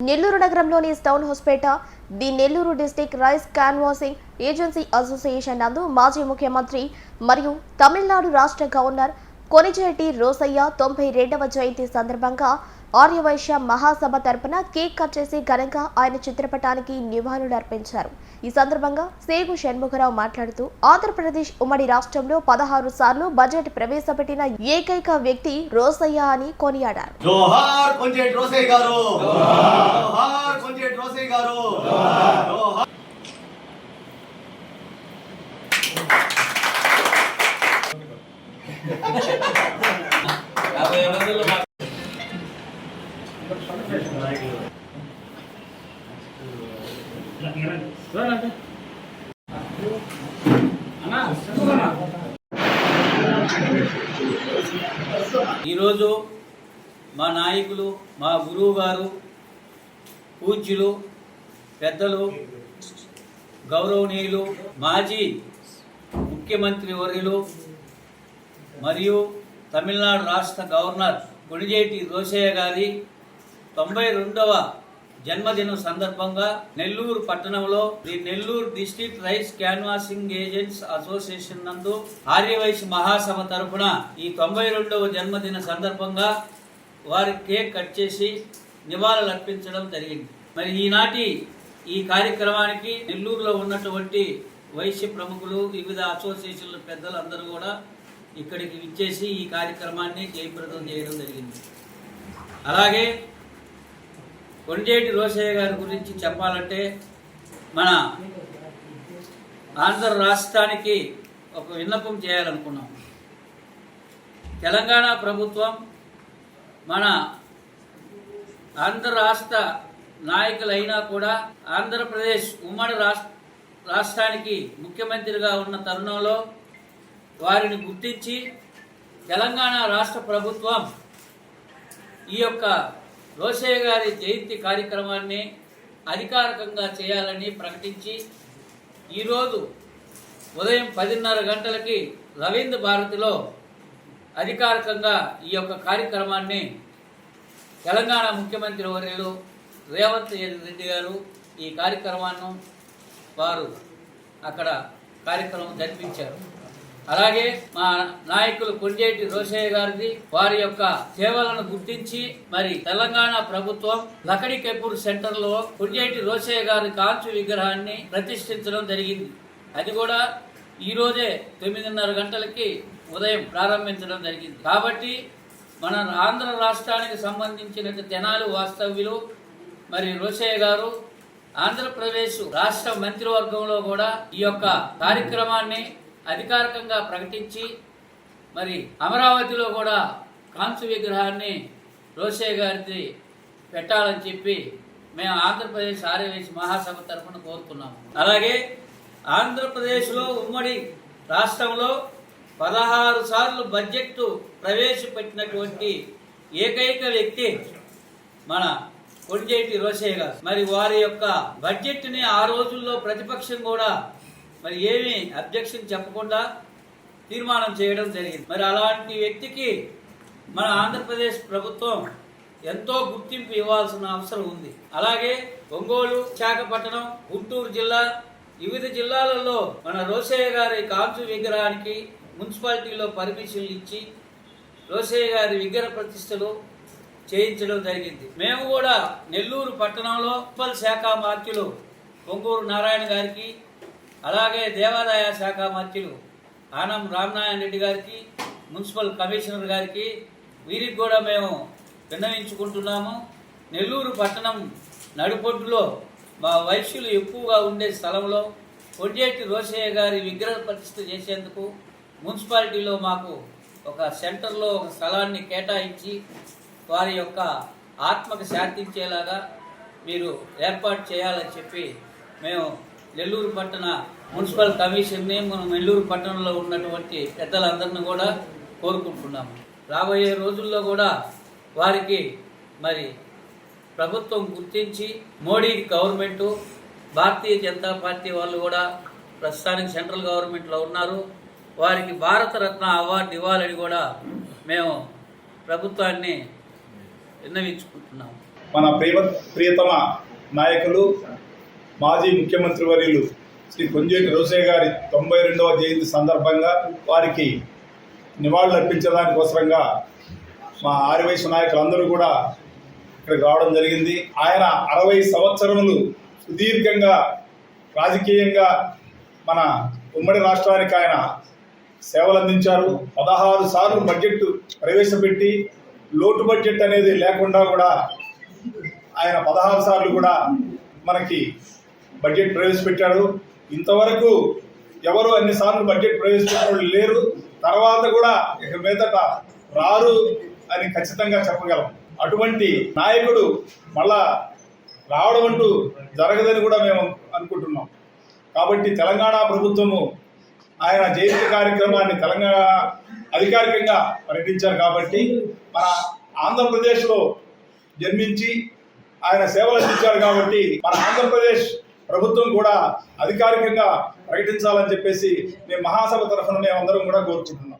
నెల్లూరు నగరంలోని stone హౌస్పేట the Nellore district rice canvassing agency association నందు మాజీ ముఖ్యమంత్రి మరియు తమిళనాడు రాష్ట్ర గవర్నర్ కొనిజేటి రోసయ్య తొంభై రెండవ జయంతి సందర్భంగా ఆర్యవైశ్య మహాసభ తరపున కేక్ కట్ చేసి ఘనంగా ఆయన చిత్రపటానికి నివాళులర్పించారు ఈ సందర్భంగా సేగు షణ్ముఖరావు మాట్లాడుతూ ఆంధ్రప్రదేశ్ ఉమ్మడి రాష్ట్రంలో పదహారు సార్లు బడ్జెట్ ప్రవేశపెట్టిన ఏకైక వ్యక్తి రోసయ్య అని కొనియాడారు జోహార్ కొంచెం రోసే గారు జోహార్ కొంచెం రోసే గారు జోహార్ ఈరోజు మా నాయకులు మా గురువు గారు పూజ్యులు పెద్దలు గౌరవనీయులు మాజీ ముఖ్యమంత్రి వర్యులు మరియు తమిళనాడు రాష్ట్ర గవర్నర్ కొణిజేటి రోసయ్య గారి తొంభై రెండవ జన్మదినం సందర్భంగా నెల్లూరు పట్టణంలో the Nellore district rice canvassing agents association నందు ఆర్యవైశ్య మహాసభ తరఫున ఈ తొంభై రెండవ జన్మదిన సందర్భంగా వారి కేక్ కట్ చేసి నివాళులు అర్పించడం జరిగింది. మరి ఈనాటి ఈ కార్యక్రమానికి నెల్లూరులో ఉన్నటువంటి వైశ్య ప్రముఖులు వివిధ అసోసియేషన్ల పెద్దలు అందరూ కూడా ఇక్కడికి విచ్చేసి ఈ కార్యక్రమాన్ని జయప్రదం చేయడం జరిగింది. అలాగే కొండేటి రోసయ్య గారి గురించి చెప్పాలంటే మన ఆంధ్ర రాష్ట్రానికి ఒక విన్నపం చేయాలనుకున్నాం. తెలంగాణ ప్రభుత్వం మన ఆంధ్ర రాష్ట్ర నాయకులైనా కూడా ఆంధ్రప్రదేశ్ ఉమ్మడి రాష్ట్ర రాష్ట్రానికి ముఖ్యమంత్రిగా ఉన్న తరుణంలో వారిని గుర్తించి తెలంగాణ రాష్ట్ర ప్రభుత్వం ఈ యొక్క రోసయ్య గారి జయంతి కార్యక్రమాన్ని అధికారికంగా చేయాలని ప్రకటించి ఈరోజు ఉదయం పదిన్నర గంటలకి రవీంద్ర భారతిలో అధికారికంగా ఈ యొక్క కార్యక్రమాన్ని తెలంగాణ ముఖ్యమంత్రి వర్యులు రేవంత్ రెడ్డి గారు ఈ కార్యక్రమాన్ని వారు అక్కడ కార్యక్రమం జరిపించారు. అలాగే మా నాయకులు కొండేటి రోషయ్య గారిది వారి యొక్క సేవలను గుర్తించి మరి తెలంగాణ ప్రభుత్వం లకడి కెపూర్ సెంటర్లో కొండేటి రోషయ్య గారి కాంచు విగ్రహాన్ని ప్రతిష్ఠించడం జరిగింది. అది కూడా ఈ రోజే తొమ్మిదిన్నర గంటలకి ఉదయం ప్రారంభించడం జరిగింది. కాబట్టి మన ఆంధ్ర రాష్ట్రానికి సంబంధించిన తెనాలి వాస్తవ్యులు మరి రోషయ్య గారు ఆంధ్రప్రదేశ్ రాష్ట్ర మంత్రివర్గంలో కూడా ఈ యొక్క కార్యక్రమాన్ని అధికారికంగా ప్రకటించి మరి అమరావతిలో కూడా కాంసు విగ్రహాన్ని రోసే గారిది పెట్టాలని చెప్పి మేము ఆంధ్రప్రదేశ్ ఆర్యవేశ మహాసభ తరఫున కోరుతున్నాము. అలాగే ఆంధ్రప్రదేశ్లో ఉమ్మడి రాష్ట్రంలో పదహారు సార్లు బడ్జెట్ ప్రవేశపెట్టినటువంటి ఏకైక వ్యక్తి మన కొండేటి రోసే గారు. మరి వారి యొక్క బడ్జెట్ని ఆ రోజుల్లో ప్రతిపక్షం కూడా మరి ఏమి అబ్జెక్షన్ చెప్పకుండా తీర్మానం చేయడం జరిగింది. మరి అలాంటి వ్యక్తికి మన ఆంధ్రప్రదేశ్ ప్రభుత్వం ఎంతో గుర్తింపు ఇవ్వాల్సిన అవసరం ఉంది. అలాగే ఒంగోలు విశాఖపట్నం గుంటూరు జిల్లా వివిధ జిల్లాలలో మన రోసయ్య గారి కాంచు విగ్రహానికి మున్సిపాలిటీలో పర్మిషన్లు ఇచ్చి రోసయ్య గారి విగ్రహ ప్రతిష్టలు చేయించడం జరిగింది. మేము కూడా నెల్లూరు పట్టణంలో మున్సిపల్ శాఖ మార్చులు పొంగూరు నారాయణ గారికి అలాగే దేవాదాయ శాఖ మంత్రులు ఆనం రామనారాయణ రెడ్డి గారికి మున్సిపల్ కమిషనర్ గారికి వీరికి కూడా మేము విన్నవించుకుంటున్నాము. నెల్లూరు పట్టణం నడిపొడ్డులో మా వైశ్యులు ఎక్కువగా ఉండే స్థలంలో కొడ్డేటి రోషయ్య గారి విగ్రహ ప్రతిష్ఠ చేసేందుకు మున్సిపాలిటీలో మాకు ఒక సెంటర్లో ఒక స్థలాన్ని కేటాయించి వారి యొక్క ఆత్మకు శాంతించేలాగా మీరు ఏర్పాటు చేయాలని చెప్పి మేము నెల్లూరు పట్టణ మున్సిపల్ కమిషన్ని మనం నెల్లూరు పట్టణంలో ఉన్నటువంటి పెద్దలందరిని కూడా కోరుకుంటున్నాము. రాబోయే రోజుల్లో కూడా వారికి మరి ప్రభుత్వం గుర్తించి మోడీ గవర్నమెంటు భారతీయ జనతా పార్టీ వాళ్ళు కూడా ప్రస్తుతానికి సెంట్రల్ గవర్నమెంట్లో ఉన్నారు. వారికి భారతరత్న అవార్డు ఇవ్వాలని కూడా మేము ప్రభుత్వాన్ని విన్నవించుకుంటున్నాము. మన ప్రియ ప్రియతమ నాయకులు మాజీ ముఖ్యమంత్రి వర్యులు శ్రీ కొంజేటి రోసయ్య గారి తొంభై రెండవ జయంతి సందర్భంగా వారికి నివాళులర్పించడానికోసరంగా మా ఆర్యవైశ్య నాయకులందరూ కూడా ఇక్కడికి రావడం జరిగింది. ఆయన అరవై సంవత్సరములు సుదీర్ఘంగా రాజకీయంగా మన ఉమ్మడి రాష్ట్రానికి ఆయన సేవలు అందించారు. పదహారు సార్లు బడ్జెట్ ప్రవేశపెట్టి లోటు బడ్జెట్ అనేది లేకుండా కూడా ఆయన పదహారు సార్లు కూడా మనకి బడ్జెట్ ప్రవేశపెట్టాడు. ఇంతవరకు ఎవరు అన్ని సార్లు బడ్జెట్ ప్రవేశపెట్టిన లేరు. తర్వాత కూడా ఇక మీదట రారు అని ఖచ్చితంగా చెప్పగలం. అటువంటి నాయకుడు మళ్ళా రావడం అంటూ జరగదని కూడా మేము అనుకుంటున్నాం. కాబట్టి తెలంగాణ ప్రభుత్వము ఆయన జయంతి కార్యక్రమాన్ని తెలంగాణ అధికారికంగా ప్రకటించారు కాబట్టి మన ఆంధ్రప్రదేశ్లో జన్మించి ఆయన సేవలు అందించారు కాబట్టి మన ఆంధ్రప్రదేశ్ ప్రభుత్వం కూడా అధికారికంగా ప్రకటించాలని చెప్పేసి మేము మహాసభ తరఫున మేమందరం కూడా కోరుకుంటున్నాం.